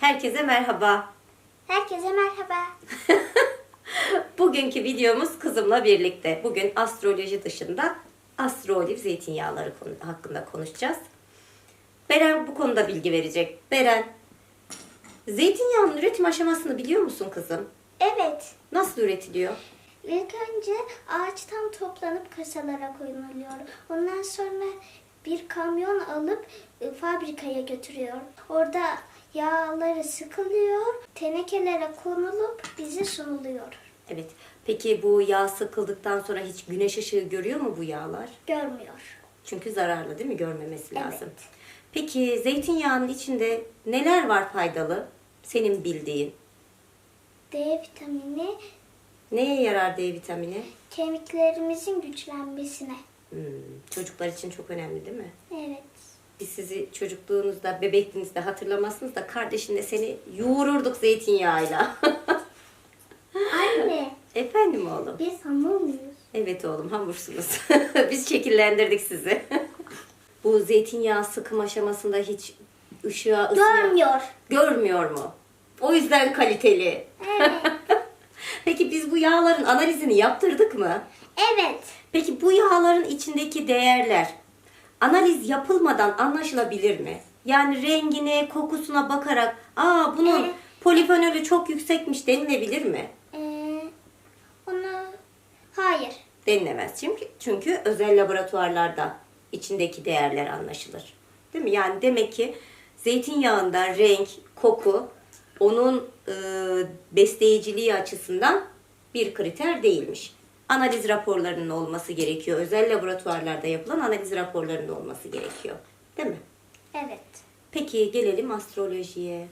Herkese merhaba. Herkese merhaba. Bugünkü videomuz kızımla birlikte. Bugün astroloji dışında astroliv zeytinyağları hakkında konuşacağız. Beren bu konuda bilgi verecek. Beren, zeytinyağının üretim aşamasını biliyor musun kızım? Evet. Nasıl üretiliyor? İlk önce ağaçtan toplanıp kasalara koyuluyor. Ondan sonra bir kamyon alıp e, fabrikaya götürüyor. Orada yağları sıkılıyor, tenekelere konulup bize sunuluyor. Evet. Peki bu yağ sıkıldıktan sonra hiç güneş ışığı görüyor mu bu yağlar? Görmüyor. Çünkü zararlı değil mi? Görmemesi Evet. lazım. Peki zeytinyağının içinde neler var faydalı? Senin bildiğin. D vitamini Neye yarar D vitamini? kemiklerimizin güçlenmesine. Hmm, çocuklar için çok önemli değil mi? Evet. Biz sizi çocukluğunuzda, bebekliğinizde hatırlamazsınız da kardeşinle seni yoğururduk zeytinyağıyla. Anne, Efendim oğlum? biz hamur muyuz? Evet oğlum hamursunuz. Biz şekillendirdik sizi. Bu zeytinyağı sıkım aşamasında hiç ışığa, ısıya... Görmüyor. Görmüyor mu? O yüzden kaliteli. Evet. Peki biz bu yağların analizini yaptırdık mı? evet. Peki bu yağların içindeki değerler analiz yapılmadan anlaşılabilir mi? Yani rengine, kokusuna bakarak aa bunun Evet. polifenolü çok yüksekmiş denilebilir mi? Ee, onu hayır. Denilemez çünkü çünkü özel laboratuvarlarda içindeki değerler anlaşılır. Değil mi? Yani demek ki zeytinyağında renk, koku onun e, besleyiciliği açısından bir kriter değilmiş. Analiz raporlarının olması gerekiyor. Özel laboratuvarlarda yapılan analiz raporlarının olması gerekiyor. Değil mi? Evet. Peki gelelim astrolojiye.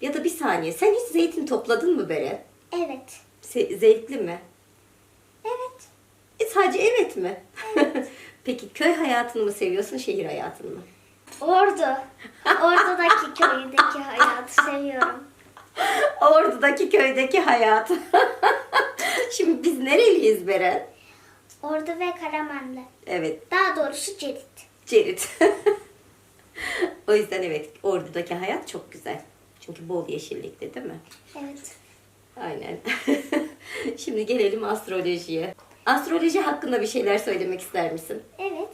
Ya da bir saniye. Sen hiç zeytin topladın mı Beren? Evet. Se- zevkli mi? Evet. E sadece evet mi? Peki köy hayatını mı seviyorsun, şehir hayatını mı? Ordu. Ordu'daki köydeki hayatı seviyorum. Ordu'daki köydeki hayat. Şimdi biz nereliyiz Beren? Ordu ve Karamanlı. Evet, Daha doğrusu Cerit. Cerit. o yüzden evet, Ordu'daki hayat çok güzel. Çünkü bol yeşillikte değil mi? Evet. Aynen. Şimdi gelelim astrolojiye. Astroloji hakkında bir şeyler söylemek ister misin? Evet.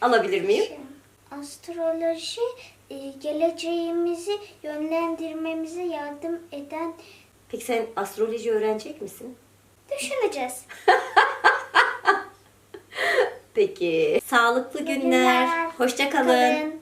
Alabilir miyim? Astroloji e, geleceğimizi yönlendirmemize yardım eden Peki sen astroloji öğrenecek misin? Düşüneceğiz. Peki. Sağlıklı günler. günler. Hoşça kalın. Kalın.